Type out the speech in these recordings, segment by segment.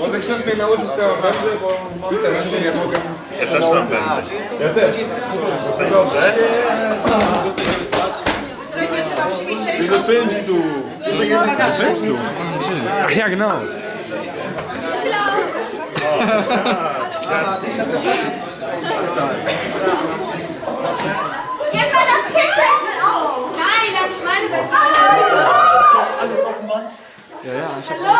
Może ksiądz mnie nauczyć te obrazy, bo mam teraz nie mogę. Ja też tam będę. Ja też. Dobrze. I do filmstu. Do filmstu. A jak no? Gib mir das Kind! Nein, das ist meine beste Freundin. Alles offenbar? Hi!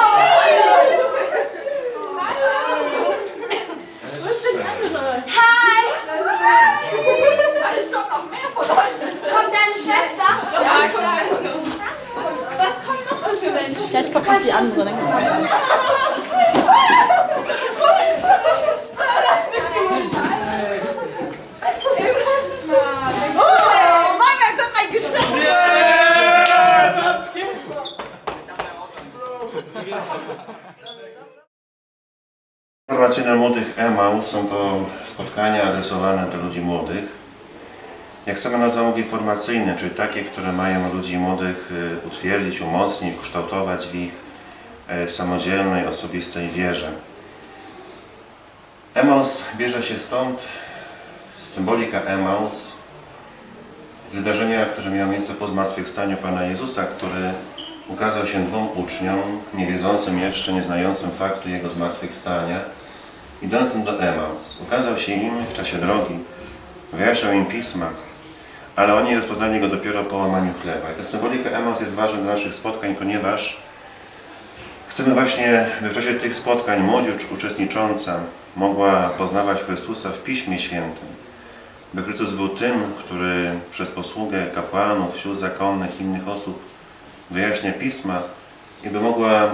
In Ey, Quatsch mal. Oh, Mama, Gott, mein Geschenk! Informacyjne Młodych EMAU są to spotkania adresowane do ludzi młodych. Jak sama nazwa mówi, formacyjne, czyli takie, które mają ludzi młodych y, utwierdzić, umocnić, kształtować w ich e, samodzielnej, osobistej wierze. Emaus bierze się stąd, symbolika Emaus, z wydarzenia, które miało miejsce po zmartwychwstaniu Pana Jezusa, który ukazał się dwóm uczniom, nie wiedzącym jeszcze, nie znającym faktu Jego zmartwychwstania, idącym do Emaus. Ukazał się im w czasie drogi, wyjaśniał im Pisma, ale oni rozpoznali Go dopiero po łamaniu chleba. I ta symbolika Emaus jest ważna dla naszych spotkań, ponieważ chcemy właśnie, by w czasie tych spotkań młodzież uczestnicząca mogła poznawać Chrystusa w Piśmie Świętym. By Chrystus był tym, który przez posługę kapłanów, sił zakonnych innych osób wyjaśnia Pisma i by mogła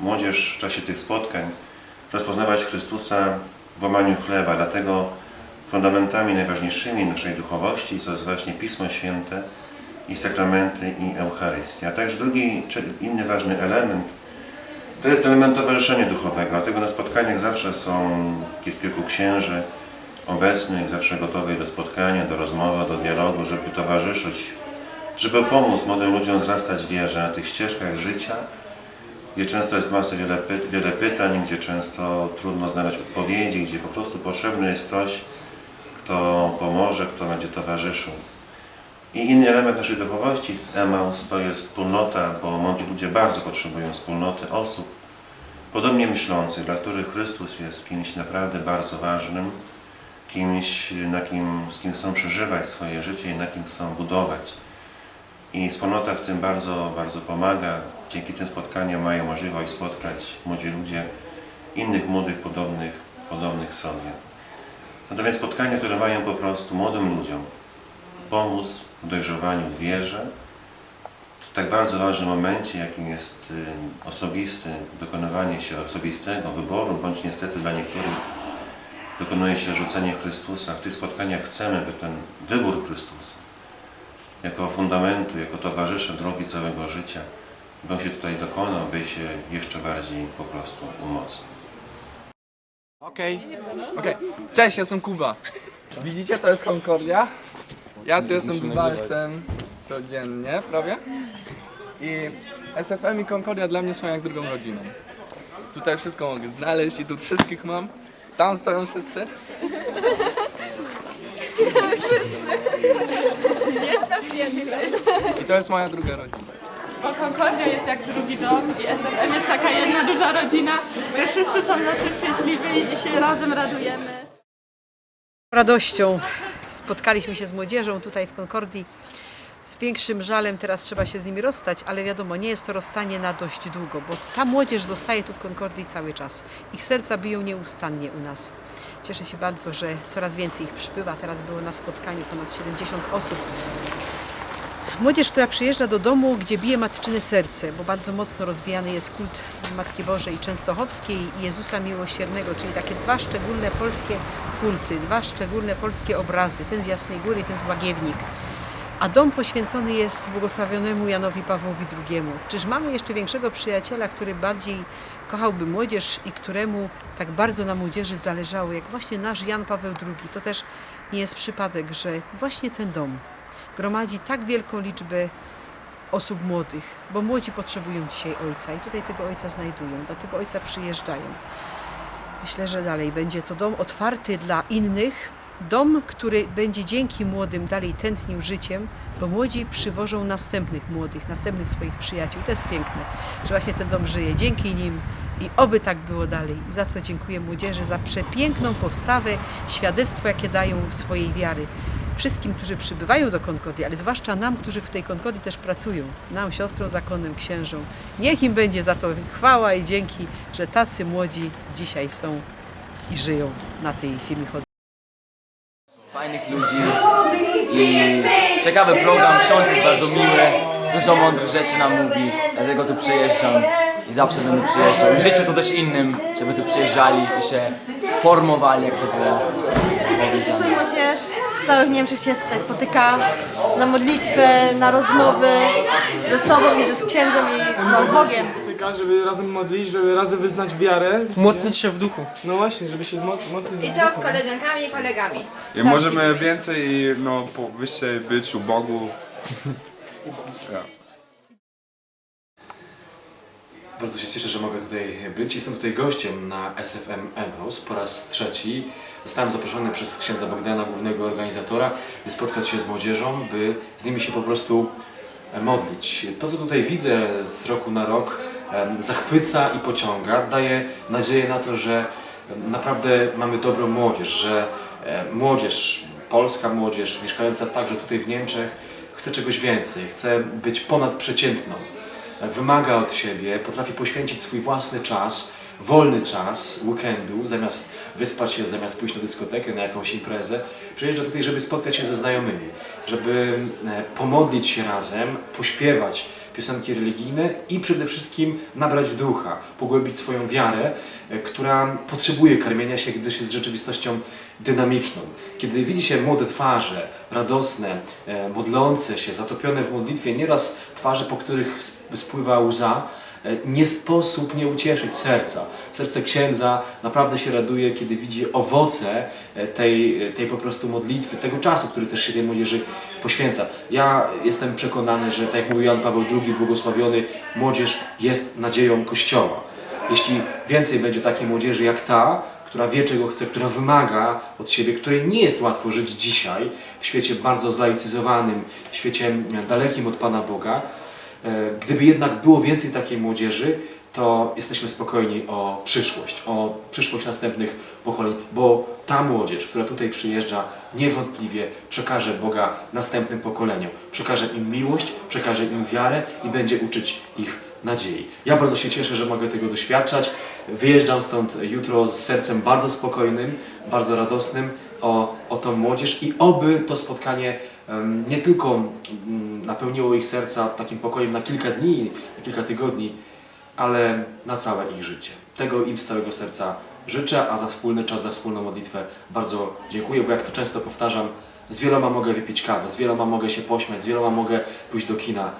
młodzież w czasie tych spotkań rozpoznawać Chrystusa w łamaniu chleba. Dlatego fundamentami najważniejszymi naszej duchowości to jest właśnie Pismo Święte i sakramenty i Eucharystia. A także drugi, inny ważny element to jest element towarzyszenia duchowego. Dlatego na spotkaniach zawsze są jest kilku księży obecnych, zawsze gotowych do spotkania, do rozmowy, do dialogu, żeby towarzyszyć, żeby pomóc młodym ludziom wzrastać w wierze na tych ścieżkach życia, gdzie często jest masę wiele, py, wiele pytań, gdzie często trudno znaleźć odpowiedzi, gdzie po prostu potrzebny jest ktoś, kto pomoże, kto będzie towarzyszył. I inny element naszej duchowości z Emaus to jest wspólnota, bo młodzi ludzie bardzo potrzebują wspólnoty osób podobnie myślących, dla których Chrystus jest kimś naprawdę bardzo ważnym, kimś, na kim, z kim chcą przeżywać swoje życie i na kim chcą budować. I wspólnota w tym bardzo, bardzo pomaga. Dzięki tym spotkaniom mają możliwość spotkać młodzi ludzie innych młodych, podobnych, podobnych sobie. Są to więc spotkania, które mają po prostu młodym ludziom pomóc w dojrzewaniu w wierze, w tak bardzo ważnym momencie, jakim jest y, osobisty, dokonywanie się osobistego wyboru, bądź niestety dla niektórych dokonuje się rzucenie Chrystusa. W tych spotkaniach chcemy, by ten wybór Chrystusa jako fundamentu, jako towarzysze drogi całego życia, by on się tutaj dokonał, by się jeszcze bardziej po prostu umocnił. Okej. Okej. Cześć, jestem Kuba. Widzicie, to jest Concordia. Ja tu jestem bywalcem codziennie, prawie. I SFM i Concordia dla mnie są jak drugą rodziną. Tutaj wszystko mogę znaleźć i tu wszystkich mam. Tam stoją wszyscy. Jest nas więcej. I to jest moja druga rodzina. Bo Concordia jest jak drugi dom i SFM jest taka jedna duża rodzina, gdzie wszyscy są zawsze szczęśliwi i się razem radujemy. radością spotkaliśmy się z młodzieżą tutaj w Konkordii. Z większym żalem teraz trzeba się z nimi rozstać, ale wiadomo, nie jest to rozstanie na dość długo, bo ta młodzież zostaje tu w Konkordii cały czas. Ich serca biją nieustannie u nas. Cieszę się bardzo, że coraz więcej ich przybywa. Teraz było na spotkaniu ponad 70 osób. Młodzież, która przyjeżdża do domu, gdzie bije matczyne serce, bo bardzo mocno rozwijany jest kult Matki Bożej Częstochowskiej i Jezusa Miłosiernego, czyli takie dwa szczególne polskie kulty, dwa szczególne polskie obrazy, ten z Jasnej Góry ten z Łagiewnik. A dom poświęcony jest błogosławionemu Janowi Pawłowi II. Czyż mamy jeszcze większego przyjaciela, który bardziej kochałby młodzież i któremu tak bardzo na młodzieży zależało, jak właśnie nasz Jan Paweł II. To też nie jest przypadek, że właśnie ten dom gromadzi tak wielką liczbę osób młodych, bo młodzi potrzebują dzisiaj ojca i tutaj tego ojca znajdują, dlatego ojca przyjeżdżają. Myślę, że dalej będzie to dom otwarty dla innych, dom, który będzie dzięki młodym dalej tętnił życiem, bo młodzi przywożą następnych młodych, następnych swoich przyjaciół. To jest piękne, że właśnie ten dom żyje dzięki nim i oby tak było dalej. Za co dziękuję młodzieży, za przepiękną postawę, świadectwo, jakie dają w swojej wiary. Wszystkim, którzy przybywają do Konkordii, ale zwłaszcza nam, którzy w tej Konkordii też pracują, nam, siostrom zakonnym, księżom. Niech im będzie za to chwała i dzięki, że tacy młodzi dzisiaj są i żyją na tej ziemi fajnych ludzi i ciekawy program, ksiądz jest bardzo miły, dużo mądrych rzeczy nam mówi, dlatego tu przyjeżdżam i zawsze będę przyjeżdżał. Życzę to też innym, żeby tu przyjeżdżali i się formowali, jak to było powiedziane. młodzież z całych Niemczech się tutaj spotyka na modlitwę, na rozmowy ze sobą i ze księdzem i no, z Bogiem. spotyka, żeby razem modlić, żeby razem wyznać wiarę. Umocnić się w duchu. No właśnie, żeby się wzmocnić. I to z koleżankami i kolegami. I możemy więcej no, po wyższej być u Bogu. Ja. Bardzo się cieszę, że mogę tutaj być. Jestem tutaj gościem na SFM Enos po raz trzeci. Zostałem zaproszony przez księdza Bogdana, głównego organizatora, by spotkać się z młodzieżą, by z nimi się po prostu e, modlić. To, co tutaj widzę z roku na rok, em, zachwyca i pociąga. Daje nadzieję na to, że em, naprawdę mamy dobrą młodzież, że e, młodzież, polska młodzież, mieszkająca także tutaj w Niemczech, chce czegoś więcej, chce być ponadprzeciętną wymaga od siebie, potrafi poświęcić swój własny czas, wolny czas weekendu, zamiast wyspać się, zamiast pójść na dyskotekę, na jakąś imprezę, przyjeżdża tutaj, żeby spotkać się ze znajomymi, żeby e, pomodlić się razem, pośpiewać piosenki religijne i przede wszystkim nabrać ducha, pogłębić swoją wiarę, e, która potrzebuje karmienia się, gdyż jest rzeczywistością dynamiczną. Kiedy widzi się młode twarze, radosne, e, modlące się, zatopione w modlitwie, nieraz twarze, po których sp- spływa łza, nie sposób nie ucieszyć serca. Serce księdza naprawdę się raduje, kiedy widzi owoce e, tej, tej po prostu modlitwy, tego czasu, który też się tej młodzieży poświęca. Ja jestem przekonany, że tak jak mówił Jan Paweł II, błogosławiony, młodzież jest nadzieją Kościoła. Jeśli więcej będzie takiej młodzieży jak ta, która wie czego chce, która wymaga od siebie, której nie jest łatwo żyć dzisiaj, w świecie bardzo zlaicyzowanym, w świecie e, dalekim od Pana Boga, e, gdyby jednak było więcej takiej młodzieży, to jesteśmy spokojni o przyszłość, o przyszłość następnych pokoleń, bo ta młodzież, która tutaj przyjeżdża, niewątpliwie przekaże Boga następnym pokoleniom. Przekaże im miłość, przekaże im wiarę i będzie uczyć ich nadziei. Ja bardzo się cieszę, że mogę tego doświadczać. Wyjeżdżam stąd jutro z sercem bardzo spokojnym, bardzo radosnym o, o tą młodzież i oby to spotkanie nie tylko mm, napełniło ich serca takim pokojem na kilka dni, na kilka tygodni, ale na całe ich życie. Tego im z całego serca życzę, a za wspólny czas, za wspólną modlitwę bardzo dziękuję, bo jak to często powtarzam, z wieloma mogę wypić kawę, z wieloma mogę się pośmiać, z wieloma mogę pójść do kina,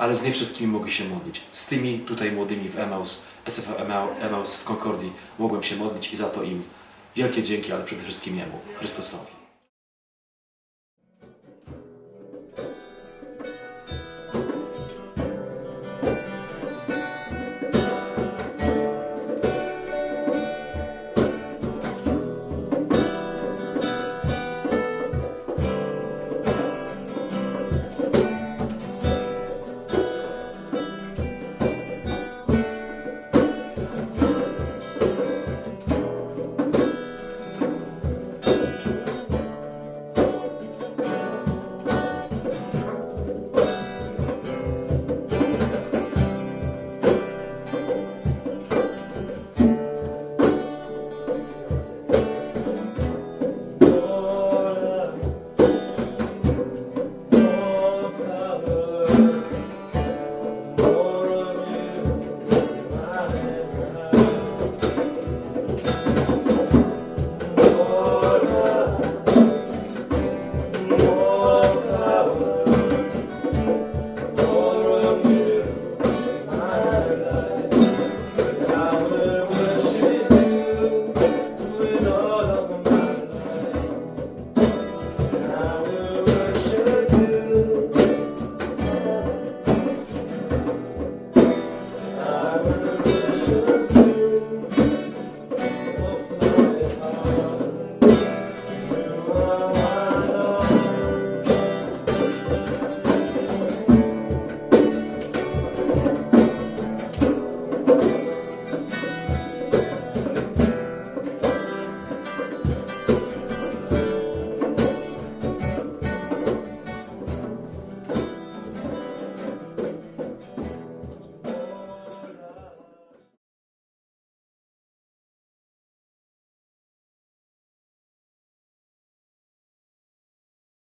ale z nie wszystkimi mogę się modlić. Z tymi tutaj młodymi w Emaus, SFM Emaus w Concordii mogłem się modlić i za to im wielkie dzięki, ale przede wszystkim Jemu, Chrystusowi.